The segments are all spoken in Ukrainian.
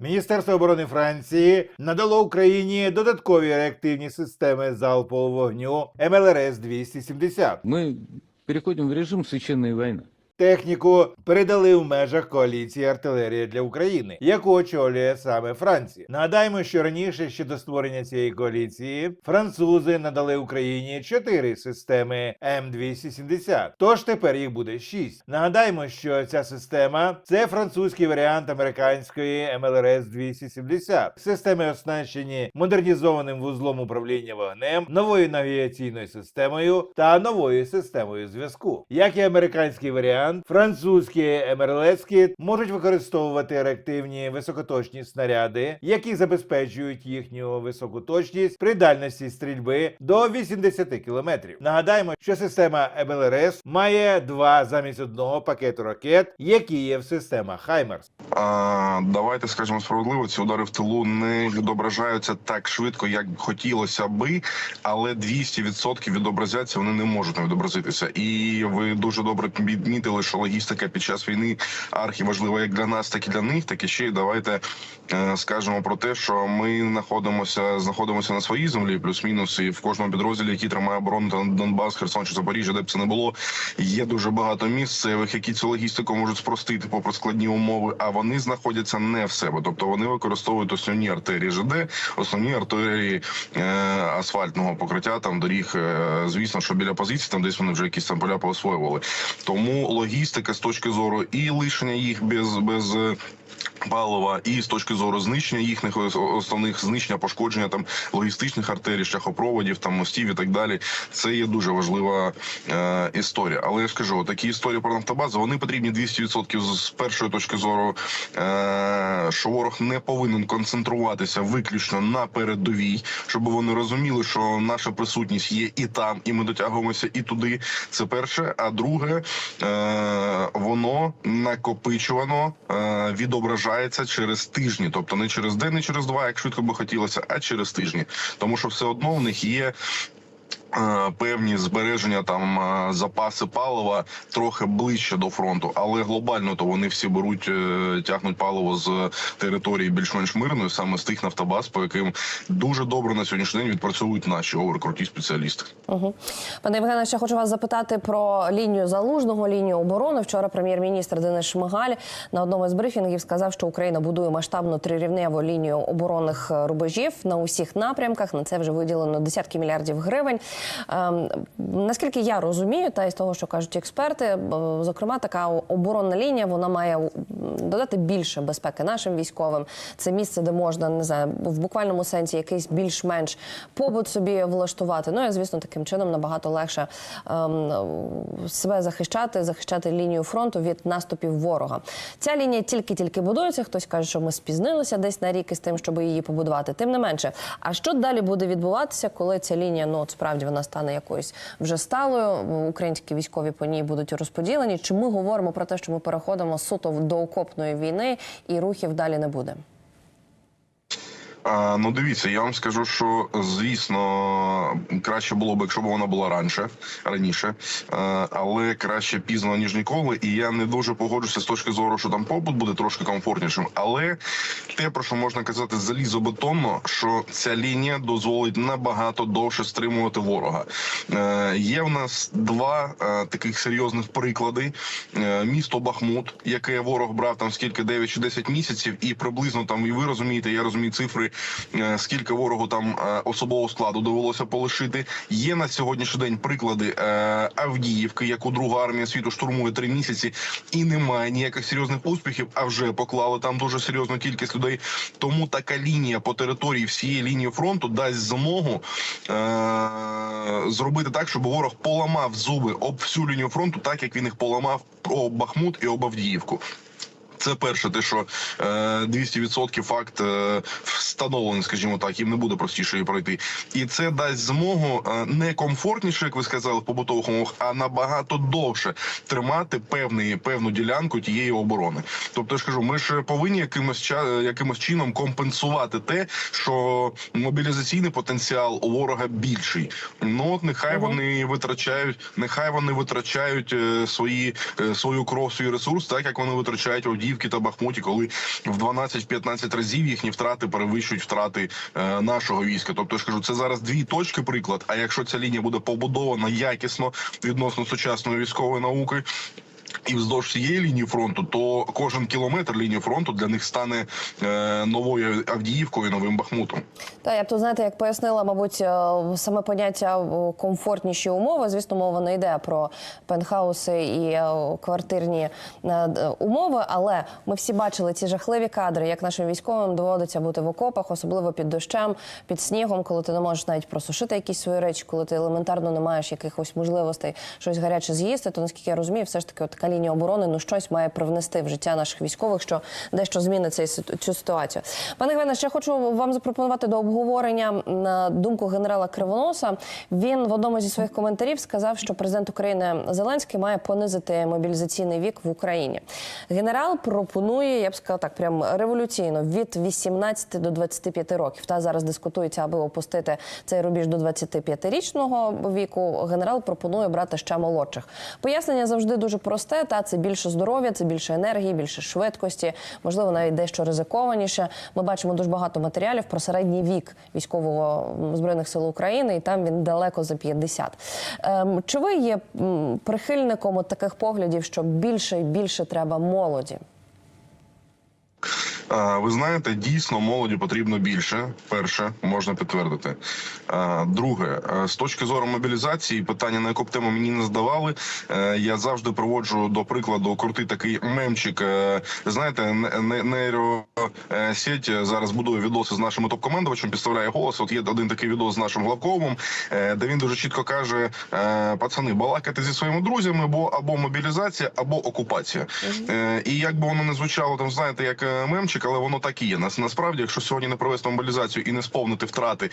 Міністерство оборони Франції надало Україні додаткові реактивні системи залпового вогню МЛРС 270 Ми переходимо в режим священної войны. Техніку передали в межах коаліції артилерія для України, яку очолює саме Франція. Нагадаємо, що раніше ще до створення цієї коаліції французи надали Україні чотири системи М270, Тож тепер їх буде шість. Нагадаємо, що ця система це французький варіант американської МЛРС 270 Системи оснащені модернізованим вузлом управління вогнем, новою навігаційною системою та новою системою зв'язку. Як і американський варіант, французькі МРЛСки можуть використовувати реактивні високоточні снаряди, які забезпечують їхню високу точність при дальності стрільби до 80 км. Нагадаємо, що система МЛРС має два замість одного пакету ракет, які є в системах Хаймерс. Давайте скажемо справедливо, ці удари в тилу не відображаються так швидко, як хотілося би, але 200% відобразяться, вони не можуть не відобразитися. І ви дуже добре підмітили, що логістика під час війни архіважлива як для нас, так і для них. Так і ще й давайте е, скажемо про те, що ми знаходимося знаходимося на своїй землі, плюс-мінус, і в кожному підрозділі, який тримає оборону та Донбас, Херсон чи Запоріжжя, де б це не було, є дуже багато місцевих, які цю логістику можуть спростити попри складні умови. А вони знаходяться не в себе, тобто вони використовують основні артерії ЖД, основні артерії е, асфальтного покриття, там доріг. Е, звісно, що біля позицій там десь вони вже якісь там поля поосвоювали. Тому логістика з точки зору і лишення їх без без. Палива і з точки зору знищення їхніх основних знищення, пошкодження там логістичних артерій, шляхопроводів, там мостів і так далі. Це є дуже важлива е, історія. Але я ж кажу, такі історії про нафтобази вони потрібні 200% з першої точки зору, е, що ворог не повинен концентруватися виключно на передовій, щоб вони розуміли, що наша присутність є і там, і ми дотягуємося і туди. Це перше. А друге, е, воно накопичувано е, відображається через тижні, тобто не через день, не через два, як швидко би хотілося, а через тижні, тому що все одно в них є. Е, Певні збереження там е, запаси палива трохи ближче до фронту, але глобально то вони всі беруть, е, тягнуть паливо з території більш-менш мирної, саме з тих нафтобаз, по яким дуже добре на сьогоднішній день відпрацьовують наші оверкруті спеціалісти. Угу. Пане Євгене, ще хочу вас запитати про лінію залужного, лінію оборони. Вчора прем'єр-міністр Денис Шмигаль на одному із брифінгів сказав, що Україна будує масштабну трирівневу лінію оборонних рубежів на усіх напрямках. На це вже виділено десятки мільярдів гривень. Ем, наскільки я розумію, та із того, що кажуть експерти, е, зокрема, така оборонна лінія вона має додати більше безпеки нашим військовим. Це місце, де можна не знаю, в буквальному сенсі якийсь більш-менш побут собі влаштувати. Ну і звісно, таким чином набагато легше ем, себе захищати, захищати лінію фронту від наступів ворога. Ця лінія тільки-тільки будується. Хтось каже, що ми спізнилися десь на рік із тим, щоб її побудувати. Тим не менше, а що далі буде відбуватися, коли ця лінія ну от справді вона стане якоюсь вже сталою? Українські військові по ній будуть розподілені. Чи ми говоримо про те, що ми переходимо суто до окопної війни і рухів далі не буде? Ну дивіться, я вам скажу, що звісно краще було б, якщо б вона була раніше, раніше, але краще пізно ніж ніколи. І я не дуже погоджуся з точки зору, що там побут буде трошки комфортнішим. Але те, про що можна казати залізобетонно, що ця лінія дозволить набагато довше стримувати ворога. Е, є в нас два е, таких серйозних приклади: Е, місто Бахмут, яке ворог брав там скільки 9 чи 10 місяців, і приблизно там і ви розумієте, я розумію цифри, е, скільки ворогу там е, особового складу довелося полишити. Є на сьогоднішній день приклади е, Авдіївки, яку друга армія світу штурмує три місяці, і немає ніяких серйозних успіхів. А вже поклали там дуже серйозну кількість людей. Тому така лінія по території всієї лінії фронту дасть змогу е, зробити так, щоб ворог поламав зуби об всю лінію фронту, так як він їх поламав об Бахмут і об Авдіївку. Це перше, те, що е, 200% факт е, встановлений, скажімо так, їм не буде простіше пройти, і це дасть змогу е, не комфортніше, як ви сказали, в побутових умовах, а набагато довше тримати певний певну ділянку тієї оборони. Тобто, я ж кажу, ми ж повинні якимось якимось чином компенсувати те, що мобілізаційний потенціал у ворога більший. Ну от нехай вони витрачають, нехай вони витрачають е, свої е, свою кров, свій ресурс, так як вони витрачають в Авдіївці та Бахмуті, коли в 12-15 разів їхні втрати перевищують втрати е, нашого війська. Тобто я ж кажу, це зараз дві точки приклад. А якщо ця лінія буде побудована якісно відносно сучасної військової науки. І вздовж цієї лінії фронту, то кожен кілометр лінії фронту для них стане е, новою Авдіївкою, новим Бахмутом. Та я б тут знаєте, як пояснила, мабуть, е, саме поняття комфортніші умови. Звісно, мова не йде про пентхауси і е, квартирні умови, але ми всі бачили ці жахливі кадри, як нашим військовим доводиться бути в окопах, особливо під дощем, під снігом, коли ти не можеш навіть просушити якісь свої речі, коли ти елементарно не маєш якихось можливостей щось гаряче з'їсти. То наскільки я розумію, все ж таки от така лінія оборони ну щось має привнести в життя наших військових, що дещо змінить цю ситуацію. Пане Гвене, ще хочу вам запропонувати до обговорення на думку генерала Кривоноса. Він в одному зі своїх коментарів сказав, що президент України Зеленський має понизити мобілізаційний вік в Україні. Генерал пропонує, я б сказала так, прям революційно від 18 до 25 років. Та зараз дискутується, аби опустити цей рубіж до 25-річного віку. Генерал пропонує брати ще молодших. Пояснення завжди дуже просте. Та це більше здоров'я, це більше енергії, більше швидкості, можливо, навіть дещо ризикованіше. Ми бачимо дуже багато матеріалів про середній вік військового збройних сил України, і там він далеко за 50. Ем, чи ви є прихильником от таких поглядів, що більше і більше треба молоді? Ви знаєте, дійсно молоді потрібно більше. Перше можна підтвердити. Друге, е, з точки зору мобілізації, питання на яку б тему мені не здавали. е, Я завжди проводжу до прикладу крутий такий мемчик. Е, Знаєте, не- не- нейросеть зараз будує відоси з нашим топ-командувачем, підставляє голос. От є один такий відос з нашим главковим, де він дуже чітко каже: пацани, балакати зі своїми друзями, бо або мобілізація, або окупація. І як би воно не звучало, там знаєте, як е, мемчик, але воно так і є. Нас насправді, якщо сьогодні не провести мобілізацію і не сповнити втрати,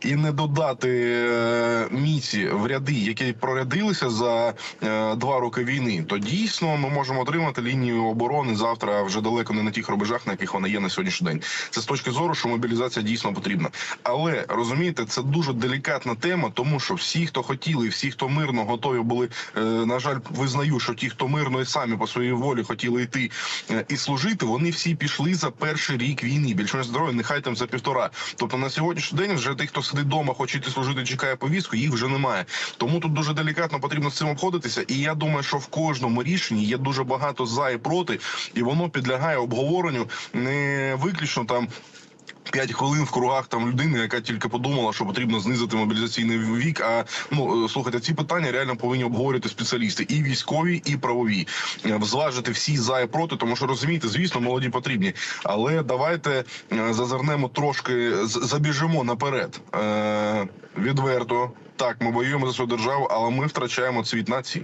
і не додати е, міці в ряди, які прорядилися за е, два роки війни, то дійсно ми можемо отримати лінію оборони завтра вже далеко не на тих рубежах, на яких вона є на сьогоднішній день. Це з точки зору, що мобілізація дійсно потрібна. Але розумієте, це дуже делікатна тема, тому що всі, хто хотіли, всі, хто мирно готові були, е, на жаль, визнаю, що ті, хто мирно і самі по своїй волі хотіли йти і служити, вони всі пішли за перший рік війни. Більше менш здорові, нехай там за півтора. Тобто на сьогоднішній день вже тих, хто сидить вдома, хоче йти служити, чекає повістку, їх вже немає. Тому тут дуже делікатно потрібно з цим обходитися. І я думаю, що в кожному рішенні є дуже багато за і проти, і воно підлягає обговоренню не виключно там. П'ять хвилин в кругах там людини, яка тільки подумала, що потрібно знизити мобілізаційний вік. А ну е, слухайте, ці питання реально повинні обговорювати спеціалісти і військові, і правові, Е, зважити всі за і проти, тому що розумієте, звісно, молоді потрібні. Але давайте е, зазирнемо трошки, забіжимо наперед. Е, відверто так, ми воюємо за свою державу, але ми втрачаємо цвіт нації.